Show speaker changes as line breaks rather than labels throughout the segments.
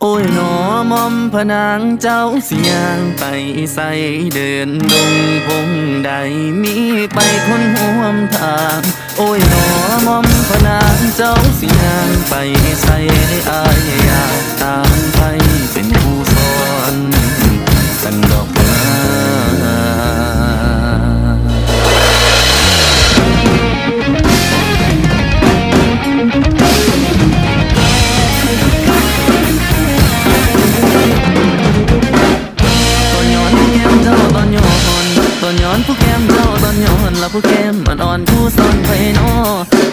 โอ้ยหนอมอมพนางเจ้าสิยางไปใส่เดินดงพงใดมีไปคนห่วมทาง โอ้ยหนอมอมพนางเจ้าสิยางไปใส่อายอา ละผู้เข้มมันอ่อนผู้ซ่อนไปนอ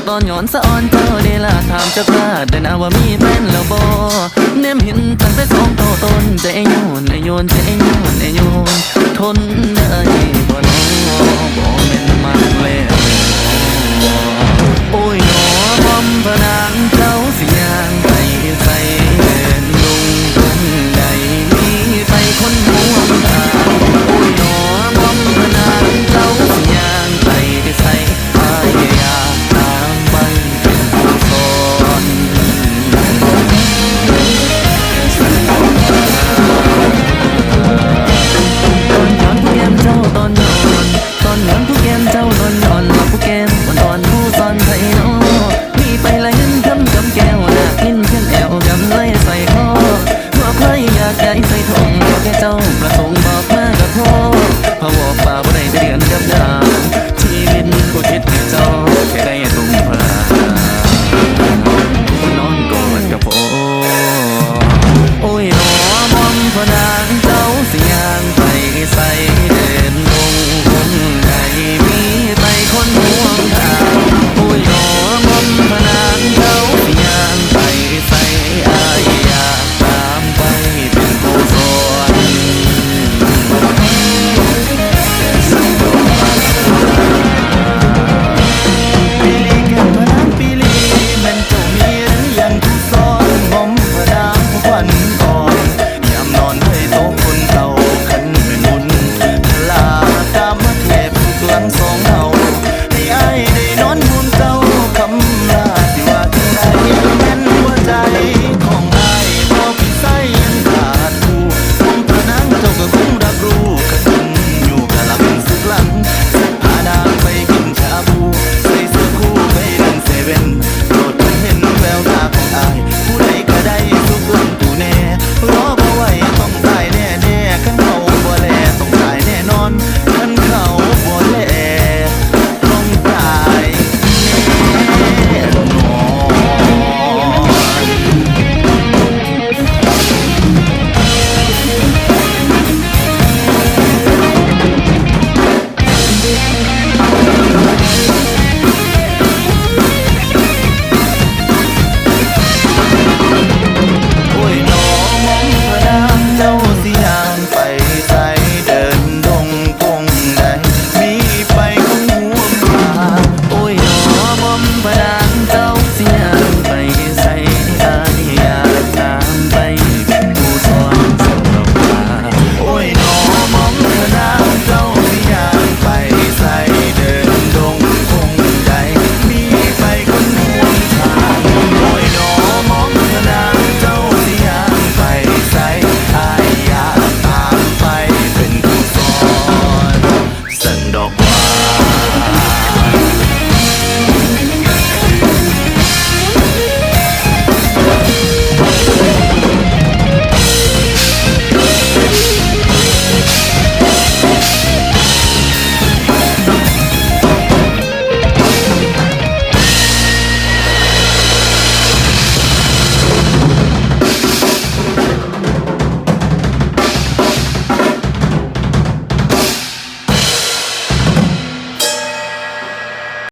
ตอนย้อนสะอ่อนเจ้าได้ละถามจักราดได้นะว่ามีแฟนแล้วบ่เนมหินตั้งแต่สองโตต้นใจโยนไอโยนใจโยนไอโยนทนได้บ่นอบ่แม่นมันแล้วโอ้ยหนอมอมพนา 想一回头，我该走了。